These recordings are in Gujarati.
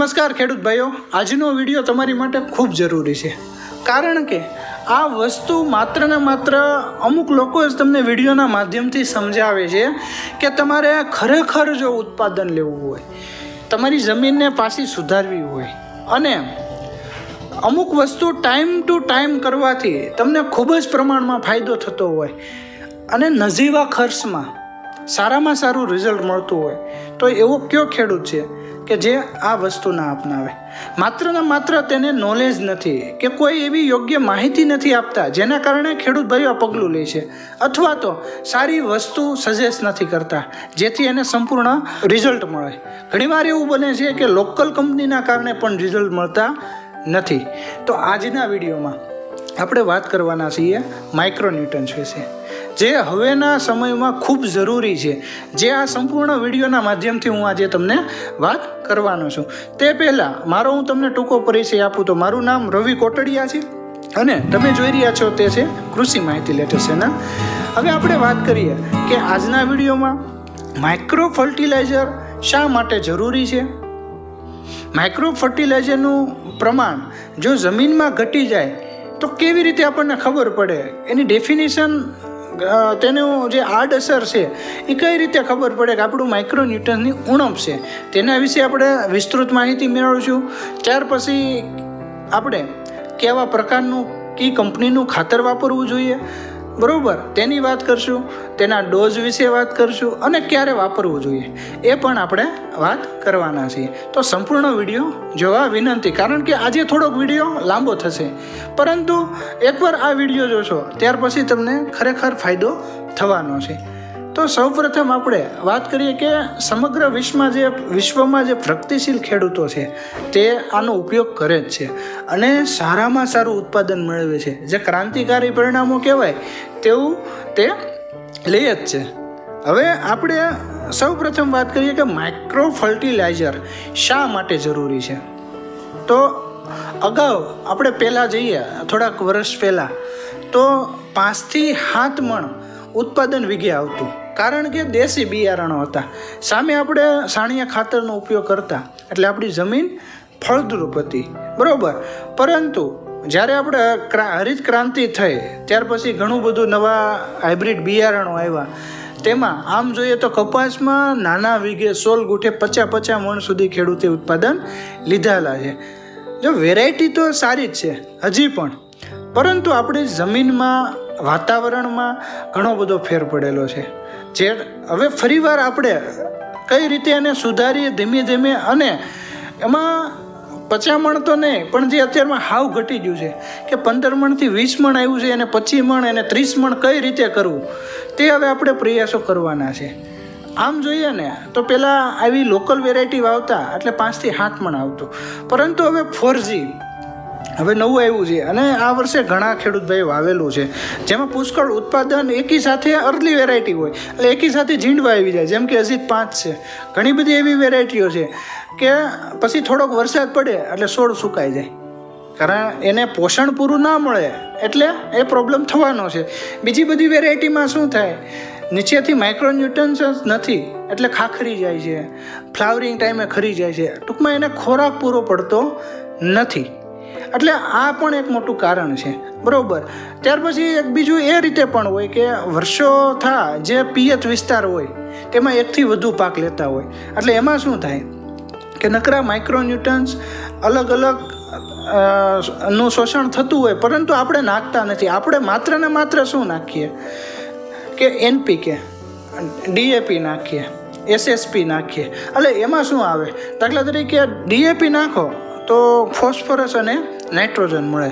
નમસ્કાર ખેડૂત ભાઈઓ. આજનો વીડિયો તમારી માટે ખૂબ જરૂરી છે. કારણ કે આ વસ્તુ માત્ર ને માત્ર અમુક લોકો જ તમને વિડીયોના માધ્યમથી સમજાવે છે કે તમારે ખરેખર જો ઉત્પાદન લેવું હોય, તમારી જમીનને પાછી સુધારવી હોય અને અમુક વસ્તુ ટાઈમ ટુ ટાઈમ કરવાથી તમને ખૂબ જ પ્રમાણમાં ફાયદો થતો હોય અને નજીવા ખર્ચમાં સારામાં સારું રિઝલ્ટ મળતું હોય, તો એવો કયો ખેડૂત છે? કે જે આ વસ્તુ ના અપનાવે. માત્ર ને માત્ર તેને નોલેજ નથી કે કોઈ એવી યોગ્ય માહિતી નથી આપતા જેના કારણે ખેડૂત ભાઈઓ પગલું લે છે. અથવા તો સારી વસ્તુ સજેસ્ટ નથી કરતા, જેથી એને સંપૂર્ણ રિઝલ્ટ મળે. ઘણીવાર એવું બને છે કે લોકલ કંપનીના કારણે પણ રિઝલ્ટ મળતા નથી. તો આજના વિડીયોમાં આપણે વાત કરવાના છીએ માઇક્રોન્યુટન્સ વિશે. જે હવેના સમયમાં ખૂબ જરૂરી છે. જે આ સંપૂર્ણ વિડીયોના માધ્યમથી હું આજે તમને વાત કરવાનો છું. તે પહેલાં મારો હું તમને ટૂંકો પરિચય આપું તો મારું નામ રવિ કોટડિયા છે અને તમે જોઈ રહ્યા છો તે છે કૃષિ માહિતી લેટેસ્ટ ચેનલ. હવે આપણે વાત કરીએ કે આજના વિડીયોમાં માઇક્રો ફર્ટિલાઇઝર શા માટે જરૂરી છે? માઇક્રો ફર્ટિલાઇઝરનું પ્રમાણ જો જમીનમાં ઘટી જાય તો કેવી રીતે આપણને ખબર પડે? એની ડેફિનેશન તેનું જે આડઅસર છે, એ કઈ રીતે ખબર પડે કે આપણું માઇક્રોન્યુટન્સની ઉણપ છે? તેના વિશે આપણે વિસ્તૃત માહિતી મેળવશું. ત્યાર પછી આપણે કેવા પ્રકારનું, કઈ કંપનીનું ખાતર વાપરવું જોઈએ? બરોબર? તેની વાત કરશું, તેના ડોઝ વિશે વાત કરશું અને ક્યારે વાપરવું જોઈએ, એ પણ આપણે વાત કરવાના છીએ. તો સંપૂર્ણ વીડિયો જોવા વિનંતી, કારણ કે આજે થોડોક વીડિયો લાંબો થશે. પરંતુ એકવાર આ વીડિયો જોશો, ત્યાર પછી તમને ખરેખર ફાયદો થવાનો છે. તો સૌપ્રથમ આપણે વાત કરીએ કે સમગ્ર વિશ્વમાં જે વિશ્વમાં જે પ્રગતિશીલ ખેડૂતો છે, તે આનો ઉપયોગ કરે જ છે અને સારામાં સારું ઉત્પાદન મેળવે છે. જે ક્રાંતિકારી પરિણામો કહેવાય, તેવું તે લે જ છે. હવે આપણે સૌપ્રથમ વાત કરીએ કે માઇક્રો ફર્ટિલાઇઝર શા માટે જરૂરી છે? તો અગાઉ આપણે પહેલાં જઈએ, થોડાક વર્ષ પહેલાં, તો પાંચથી સાત મણ ઉત્પાદન વિઘે આવતું. કારણ કે દેશી બિયારણો હતા. સામે આપણે સાણિયા ખાતરનો ઉપયોગ કરતા. એટલે આપણી જમીન ફળદ્રુપ હતી. બરાબર. પરંતુ જ્યારે આપણે હરિત ક્રાંતિ થઈ, ત્યાર પછી ઘણું બધું નવા હાઇબ્રિડ બિયારણો આવ્યા. તેમાં આમ જોઈએ તો કપાસમાં નાના વીઘે સોલ ગુઠે પચા પચા મણ સુધી ખેડૂતે ઉત્પાદન લીધેલા છે. જો વેરાયટી તો સારી જ છે, હજી પણ. પરંતુ આપણી જમીનમાં, વાતાવરણમાં ઘણો બધો ફેર પડેલો છે. જે હવે ફરીવાર આપણે કઈ રીતે એને સુધારીએ ધીમે ધીમે અને એમાં પચામણ તો નહીં, પણ જે અત્યારમાં હાવ ઘટી ગયું છે કે પંદર મણથી વીસ મણ આવ્યું છે અને પચીસ મણ અને ત્રીસ મણ કઈ રીતે કરવું, તે હવે આપણે પ્રયાસો કરવાના છે. આમ જોઈએ ને, તો પહેલાં આવી લોકલ વેરાયટી વાવતા એટલે પાંચથી સાત મણ આવતું. પરંતુ હવે ફોરજી હવે નવું આવ્યું છે અને આ વર્ષે ઘણા ખેડૂત ભાઈ વાવેલું છે. જેમાં પુષ્કળ ઉત્પાદન એકી સાથે અર્લી વેરાયટી હોય. એટલે એકી સાથે ઝીંડવા આવી જાય, જેમ કે અજીત પાંચ છે. ઘણી બધી એવી વેરાયટીઓ છે કે પછી થોડોક વરસાદ પડે એટલે છોડ સુકાઈ જાય. કારણ એને પોષણ પૂરું ના મળે એટલે એ પ્રોબ્લેમ થવાનો છે. બીજી બધી વેરાયટીમાં શું થાય? નીચેથી માઇક્રોન્યુટન્સ નથી, એટલે ખાખરી જાય છે. ફ્લાવરિંગ ટાઈમે ખરી જાય છે. ટૂંકમાં એને ખોરાક પૂરો પડતો નથી. એટલે આ પણ એક મોટું કારણ છે. બરાબર. ત્યાર પછી એક બીજું એ રીતે પણ હોય કે વર્ષો થા જે પિયત વિસ્તાર હોય, તેમાં એકથી વધુ પાક લેતા હોય. એટલે એમાં શું થાય કે નકરા માઇક્રોન્યુટન્સ અલગ અલગનું શોષણ થતું હોય, પરંતુ આપણે નાખતા નથી. આપણે માત્ર ને માત્ર શું નાખીએ? કે એનપીકે ડીએપી નાખીએ એસએસપી નાખીએ. એટલે એમાં શું આવે? દાખલા તરીકે ડીએપી નાખો તો ફોસ્ફરસ અને નાઇટ્રોજન મળે.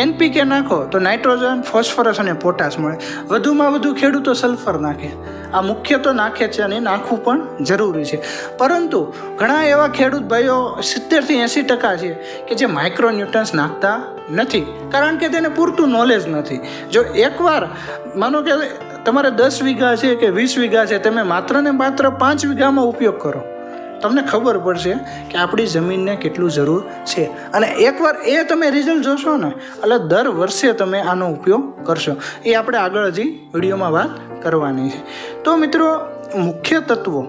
એનપીકે નાખો તો નાઇટ્રોજન, ફોસ્ફરસ અને પોટાશ મળે. વધુમાં વધુ ખેડૂતો સલ્ફર નાખે. આ મુખ્ય તો નાખે છે અને નાખવું પણ જરૂરી છે. પરંતુ ઘણા એવા ખેડૂત ભાઈઓ સિત્તેરથી એંસી ટકા છે કે જે માઇક્રોન્યુટન્સ નાખતા નથી. કારણ કે તેને પૂરતું નોલેજ નથી. જો એકવાર માનો કે તમારે દસ વીઘા છે કે વીસ વીઘા છે, તમે માત્ર ને માત્ર પાંચ વીઘામાં ઉપયોગ કરો. તમને ખબર પડશે કે આપણી જમીનને કેટલું જરૂર છે. અને એકવાર એ તમે રિઝલ્ટ જોશો ને, એટલે દર વર્ષે તમે આનો ઉપયોગ કરશો. એ આપણે આગળ હજી વિડીયોમાં વાત કરવાની છે. તો મિત્રો, મુખ્ય તત્વો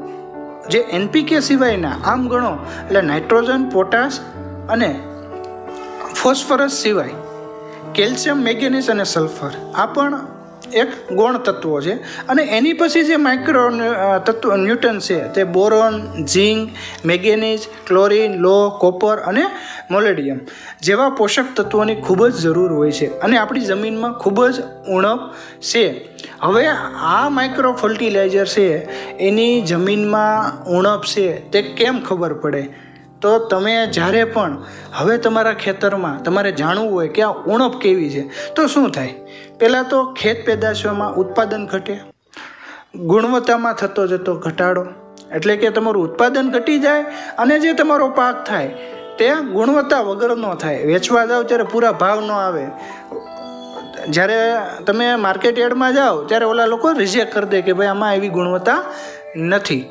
જે એનપીકે સિવાયના આમ ગણો એટલે નાઇટ્રોજન, પોટાશ અને ફોસ્ફરસ સિવાય કેલ્શિયમ, મેગ્નેશ અને સલ્ફર, આ પણ એક ગૌણ તત્વો છે. અને એની પછી જે માઇક્રો તત્વ ન્યૂટન છે તે બોરોન ઝીંક મેગેનીઝ ક્લોરિન લો કોપર અને મોલેડિયમ જેવા પોષક તત્વોની ખૂબ જ જરૂર હોય છે. અને આપણી જમીનમાં ખૂબ જ ઉણપ છે. હવે આ માઇક્રો ફર્ટિલાઇઝર છે, એની જમીનમાં ઉણપ છે તે કેમ ખબર પડે? તો તમે જ્યારે પણ હવે તમારા ખેતરમાં તમારે જાણવું હોય કે આ ઉણપ કેવી છે, તો શું થાય? પહેલાં તો ખેત પેદાશોમાં ઉત્પાદન ઘટે, ગુણવત્તામાં થતો જતો ઘટાડો, એટલે કે તમારું ઉત્પાદન ઘટી જાય અને જે તમારો પાક થાય તે ગુણવત્તા વગરનો થાય. વેચવા જાઓ ત્યારે પૂરા ભાવ ન આવે. જ્યારે તમે માર્કેટ યાર્ડમાં જાઓ, ત્યારે ઓલા લોકો રિજેક્ટ કરી દે કે ભાઈ આમાં એવી ગુણવત્તા નથી.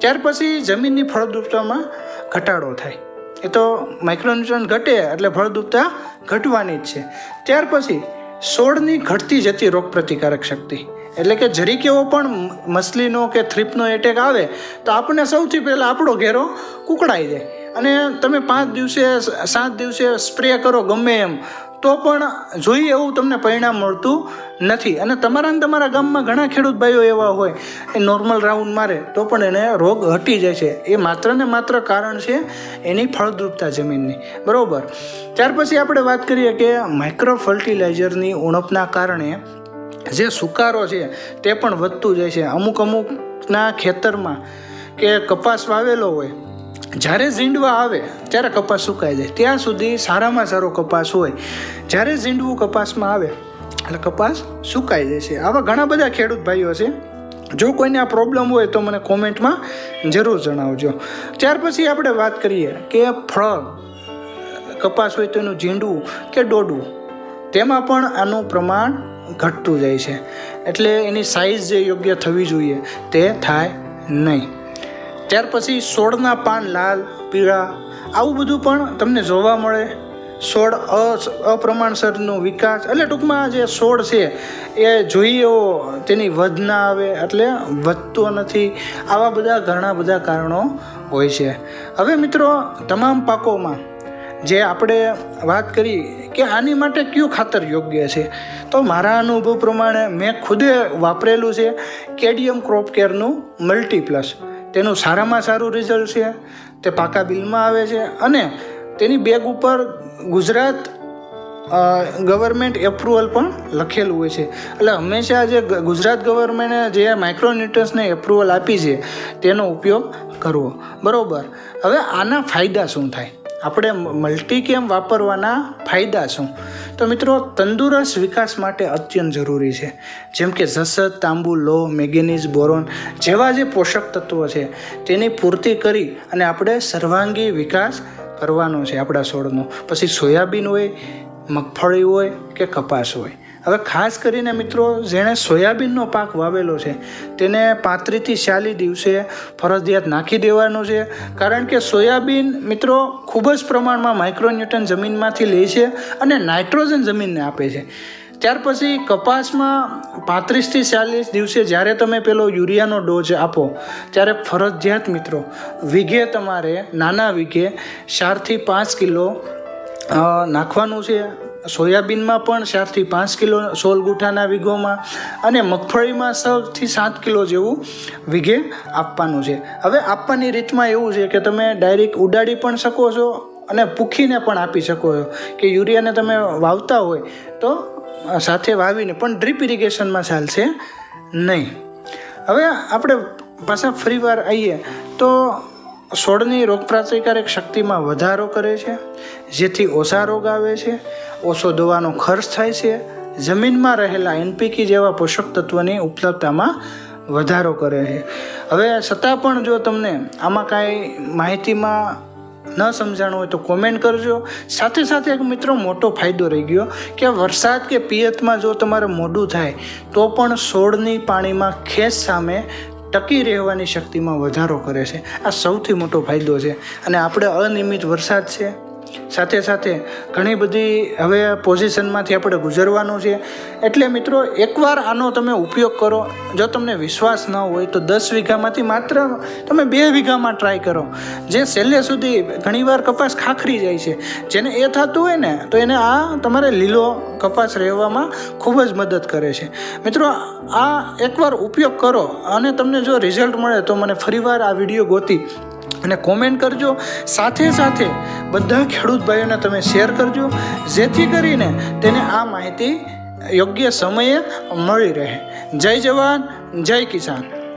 ત્યાર પછી જમીનની ફળદ્રુપતામાં ઘટાડો થાય. એ તો માઇક્રોન્યુટ્રન ઘટે એટલે ફળદ્રુપતા ઘટવાની જ છે. ત્યાર પછી છોડની ઘટતી જતી રોગપ્રતિકારક શક્તિ. એટલે કે જરી કેવો પણ મસલીનો કે થ્રીપનો એટેક આવે, તો આપણને સૌથી પહેલાં આપણો ઘેરો કુકડાઈ જાય. અને તમે પાંચ દિવસે, સાત દિવસે સ્પ્રે કરો ગમે એમ તો પણ જોઈએ એવું તમને પરિણામ મળતું નથી. અને તમારા તમારા ગામમાં ઘણા ખેડૂત ભાઈઓ એવા હોય, એ નોર્મલ રાઉન્ડ મારે, તો પણ એને રોગ હટી જાય છે. એ માત્ર ને માત્ર કારણ છે એની ફળદ્રુપતા જમીનની. બરાબર? ત્યાર પછી આપણે વાત કરીએ કે માઇક્રો ફર્ટિલાઇઝરની ઉણપના કારણે જે સુકારો છે તે પણ વધતું જાય છે. અમુક અમુકના ખેતરમાં કે કપાસ વાવેલો હોય જ્યારે ઝીંડવા આવે, ત્યારે કપાસ સુકાઈ જાય. ત્યાં સુધી સારામાં સારો કપાસ હોય. જ્યારે ઝીંડવું કપાસમાં આવે, એટલે કપાસ સુકાઈ જાય છે. આવા ઘણા બધા ખેડૂત ભાઈઓ છે. જો કોઈને આ પ્રોબ્લેમ હોય તો મને કોમેન્ટમાં જરૂર જણાવજો. ત્યાર પછી આપણે વાત કરીએ કે ફળ, કપાસ હોય તો એનું ઝીંડવું કે ડોડવું તેમાં પણ આનું પ્રમાણ ઘટતું જાય છે. એટલે એની સાઇઝ જે યોગ્ય થવી જોઈએ, તે થાય નહીં. ત્યાર પછી છોડના પાન લાલ, પીળા, આવું બધું પણ તમને જોવા મળે. છોડ અપ્રમાણસરનો વિકાસ, એટલે ટૂંકમાં જે છોડ છે, એ જોઈએ તેની વધ ના આવે, એટલે વધતો નથી. આવા બધા ઘણા બધા કારણો હોય છે. હવે મિત્રો, તમામ પાકોમાં જે આપણે વાત કરી કે આની માટે કયું ખાતર યોગ્ય છે, તો મારા અનુભવ પ્રમાણે મેં ખુદે વાપરેલું છે કેડિયમ ક્રોપ કેરનું મલ્ટીપ્લસ. તેનું સારામાં સારું રિઝલ્ટ છે, તે પાકા બિલમાં આવે છે અને તેની બેગ ઉપર ગુજરાત ગવર્મેન્ટ એપ્રુવલ પણ લખેલું હોય છે. એટલે હંમેશા જે ગુજરાત ગવર્મેન્ટે જે માઇક્રોન્યુટ્રન્સને એપ્રુવલ આપી છે, તેનો ઉપયોગ કરવો. બરાબર. હવે આના ફાયદા શું થાય? આપણે મલ્ટીકેમ વાપરવાના ફાયદા શું? તો મિત્રો, તંદુરસ્ત વિકાસ માટે અત્યંત જરૂરી છે. જેમ કે જસત તાંબુ લો મેગ્નેઝ, બોરોન જેવા જે પોષક તત્વો છે, તેની પૂર્તિ કરી અને આપણે સર્વાંગી વિકાસ કરવાનો છે આપણા છોડનો. પછી સોયાબીન હોય, મગફળી હોય કે કપાસ હોય. હવે ખાસ કરીને મિત્રો, જેણે સોયાબીનનો પાક વાવેલો છે, તેને પાંત્રીસથી ચાલીસ દિવસે ફરજિયાત નાખી દેવાનું છે. કારણ કે સોયાબીન મિત્રો ખૂબ જ પ્રમાણમાં માઇક્રોન્યુટન જમીનમાંથી લે છે અને નાઇટ્રોજન જમીનને આપે છે. ત્યાર પછી કપાસમાં પાંત્રીસથી ચાલીસ દિવસે જ્યારે તમે પેલો યુરિયાનો ડોઝ આપો, ત્યારે ફરજિયાત મિત્રો, વીઘે તમારે, નાના વીઘે ચારથી પાંચ કિલો નાખવાનું છે. સોયાબીનમાં પણ ચારથી પાંચ કિલો સોલ ગુઠાના વીઘોમાં અને મગફળીમાં છથી સાત કિલો જેવું વીઘે આપવાનું છે. હવે આપવાની રીતમાં એવું છે કે તમે ડાયરેક્ટ ઉડાડી પણ શકો છો અને પૂખીને પણ આપી શકો છો. કે યુરિયાને તમે વાવતા હોય તો સાથે વાવીને, પણ ડ્રીપ ઇરિગેશનમાં ચાલશે નહીં. હવે આપણે પાછા ફરીવાર આવીએ તો છોડની રોગપ્રતિકારક શક્તિમાં વધારો કરે છે, જેથી ઓછા રોગ આવે છે, ઓછો દવાનો ખર્ચ થાય છે, જમીનમાં રહેલા એનપીકી જેવા પોષક તત્વની ઉપલબ્ધતામાં વધારો કરે છે. હવે છતાં પણ જો તમને આમાં કાંઈ માહિતીમાં ન સમજાણું હોય તો કોમેન્ટ કરજો. સાથે સાથે એક મિત્રો મોટો ફાયદો રહી ગયો કે વરસાદ કે પિયતમાં જો તમારે મોડું થાય, તો પણ છોડની પાણીમાં ખેસ સામે ટકી રહેવાની શક્તિમાં વધારો કરે છે. આ સૌથી મોટો ફાયદો છે. અને આપણે અનિયમિત વરસાદ છે. સાથે સાથે ઘણી બધી હવે પોઝિશનમાંથી આપણે ગુજરવાનું છે. એટલે મિત્રો, એકવાર આનો તમે ઉપયોગ કરો. જો તમને વિશ્વાસ ન હોય તો દસ વીઘામાંથી માત્ર તમે બે વીઘામાં ટ્રાય કરો. જે છેલ્લે સુધી ઘણીવાર કપાસ ખાખરી જાય છે. જેને એ થતું હોય ને, તો એને આ તમારે લીલો કપાસ રહેવામાં ખૂબ જ મદદ કરે છે. મિત્રો, આ એકવાર ઉપયોગ કરો અને તમને જો રિઝલ્ટ મળે તો મને ફરીવાર આ વીડિયો ગોતી અને કોમેન્ટ કરજો. સાથે સાથે બધા ખેડૂત ભાઈઓને તમે શેર કરજો, જેથી કરીને તેને આ માહિતી યોગ્ય સમયે મળી રહે. જય જવાન, જય કિસાન.